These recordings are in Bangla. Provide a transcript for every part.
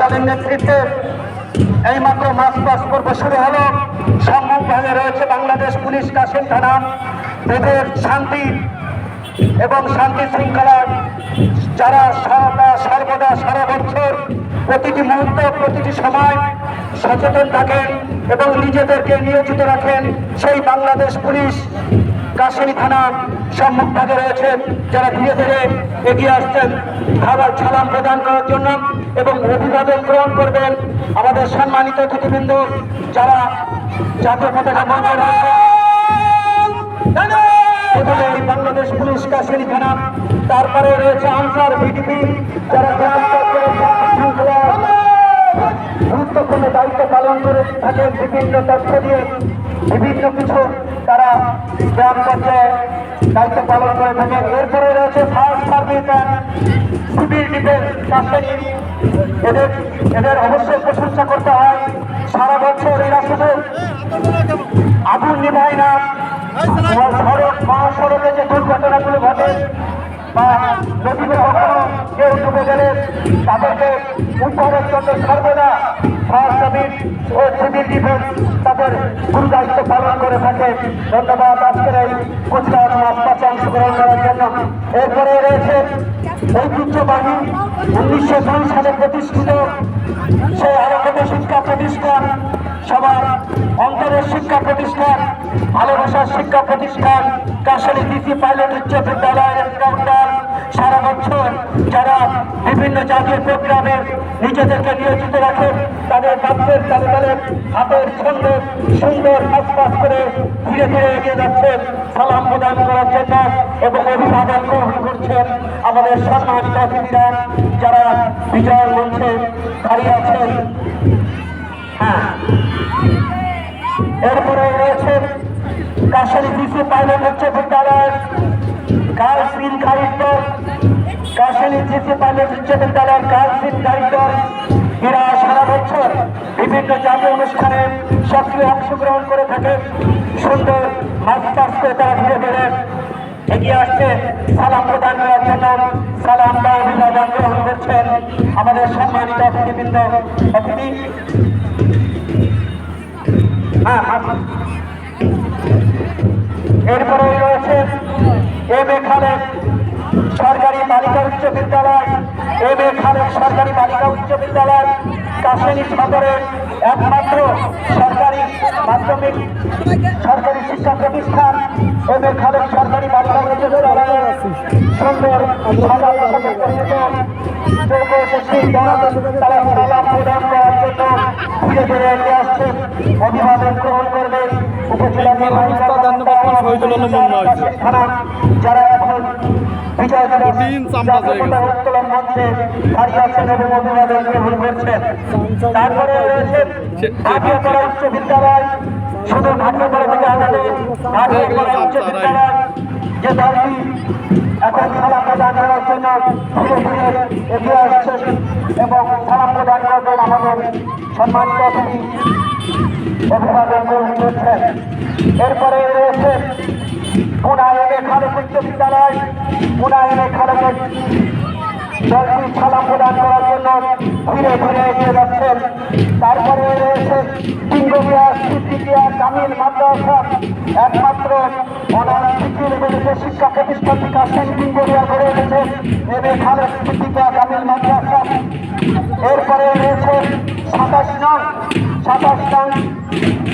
তাদের নেতৃত্বে এইমাত্র মাস পাস পর্ব শুরু হলো। সম্মুখভাগে রয়েছে বাংলাদেশ পুলিশ কাশিম থানা। এদের শান্তি এবং শান্তি শৃঙ্খলার যারা সদা সর্বদা সারা বছর প্রতিটি মুহূর্ত, প্রতিটি সময় সচেতন থাকেন এবং নিজেদেরকে নিয়োজিত রাখেন সেই বাংলাদেশ পুলিশ কাশিনী থানা। সম্মুখভাগে রয়েছেন যারা ধীরে ধীরে এগিয়ে আসছেন খাবার সালাম প্রদান করার জন্য এবং অভিবাদন গ্রহণ করবেন আমাদের সম্মানিত অতিথিবৃন্দ যারা জাতীয় পতাকা এই বাংলাদেশ পুলিশ কাশিনী থানা, তারপরে রয়েছে আনসার ভিডিপি যারা গুরুত্বপূর্ণ দায়িত্ব পালন করে থাকেন, বিভিন্ন তথ্য দিয়ে বিভিন্ন কিছু তারা গ্রাম পর্যায়ে দায়িত্ব পালন করে থাকেন। এরপরে রয়েছে ফার্স্ট সার্ভিস সিভিল ডিফেন্স এদের এদের অবশ্যই প্রশংসা করতে হয়। সারা বছর এরা শুধু আগুন নিভায় না সড়ক, মহাসড়কে যে দুর্ঘটনাগুলো ঘটে বা নদীতে তাদেরকে উদ্ধারের জন্য সর্বদা ফায়ার সার্ভিস ও সিভিল ডিফেন্স তাদের গুরু দায়িত্ব পালন করে থাকে। ধন্যবাদ আজকের এই কুচকাওয়াজ মাসপাশে অংশগ্রহণ করার জন্য। এরপরে রয়েছে ঐতিহ্যবাহী উনিশশো দুই সালে প্রতিষ্ঠিত সেই আরোগ্য শিক্ষা প্রতিষ্ঠান, সবার অন্তরের শিক্ষা প্রতিষ্ঠান, ভালোবাসার শিক্ষা প্রতিষ্ঠান। কাশালি ডিসি পাইলট উচ্চ বিদ্যালয়ের স্কাউটার সারা বছর বিভিন্ন জাতীয় প্রোগ্রামে নিজেদেরকে নিয়োজিত রাখেন তাদের বাচ্চের তালে তালে হাতের ছন্দ সুন্দর আশপাশ করে ধীরে ধীরে এগিয়ে যাচ্ছেন। সালাম প্রদান করার জন্য এবং অভিবাদন গ্রহণ করছেন আমাদের সম্মানিত অতিথিরা, যারা বিজয় মঞ্চে দাঁড়িয়ে আছেন। হ্যাঁ। এরপরে রয়েছে কাশারি শিশু পাইলট হচ্ছে পাইলট উচ্চ বিদ্যালয় গার্লস ইন এরা সারা বছর বিভিন্ন জাতীয় অনুষ্ঠানে সক্রিয় অংশগ্রহণ করে থাকে সুন্দর চাষ করে তারা ধীরে ধীরে এগিয়ে আসছে সালাম প্রদান করার জন্য সালাম বা অভিবাদন গ্রহণ করছেন আমাদের সম্মানিত অতিথিবৃন্দ অতিথি এরপরে রয়েছে এম এ খালেদ সরকারি বালিকা উচ্চ বিদ্যালয়। এম এ খালেদ সরকারি বালিকা উচ্চ বিদ্যালয় কাশানি সদরের একমাত্র সরকারি মাধ্যমিক সরকারি শিক্ষা প্রতিষ্ঠান এম এ খালেদ সরকারি বালিকা উচ্চ বিদ্যালয়ের সুন্দর সাদা পোশাকে পরিহিত যোগ্য উপস্থিত তারা সালাম প্রদান করার জন্য ধীরে ধীরে এগিয়ে আসছেন অভিবাদন গ্রহণ করবেন উপজেলা যারা কঠিন চামড়া হয়ে গেছে। তারপরে উচ্চ বিদ্যালয় শুধু ভাটিয়াপাড়া থেকে আমাদের ভাটিয়াপাড়া উচ্চ বিদ্যালয় যে দলটি এখন সালাম প্রদান আসছেন এবং সালাম প্রদান করবেন এরপরে রয়েছে পুনায়নে খালেদ উচ্চ বিদ্যালয় পুনায়নে খালেদের দলটি সালাম প্রদান করার জন্য ধীরে ধীরে এগিয়ে যাচ্ছেন। তারপরে রয়েছে সিঙ্গিয়া সিদ্দিকিয়া কামিল মাদ্রাসা, একমাত্র অনার শিক্ষিত বলেছে শিক্ষা প্রতিষ্ঠান বিকাশ সিঙ্গিয়া গড়ে উঠেছে এম খালেদ সিদ্দিকিয়া কামিল মাদ্রাসা। এরপরে রয়েছে সাতাশ নং সাতাশ নং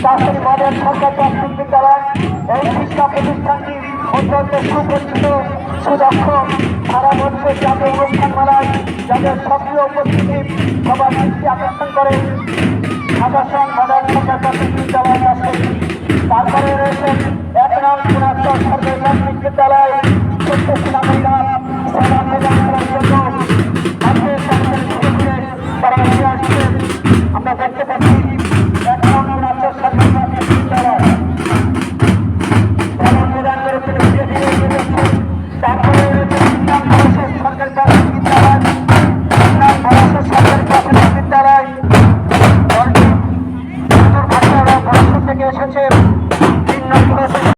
চাষের মডেল সরকার প্রাথমিক বিদ্যালয়। এই শিক্ষা প্রতিষ্ঠানটি অত্যন্ত সুপরিচিত সুদক্ষ সারা বছর জাতীয় অনুষ্ঠান মেলায় যাদের সক্রিয় উপস্থিতি সবার দৃষ্টি আকর্ষণ করে আকর্ষণ মডেল বিদ্যালয় তারপরে রয়েছেন এক নাম সরকারি বিদ্যালয় শিলামহিলা সালাম প্রদান করার জন্য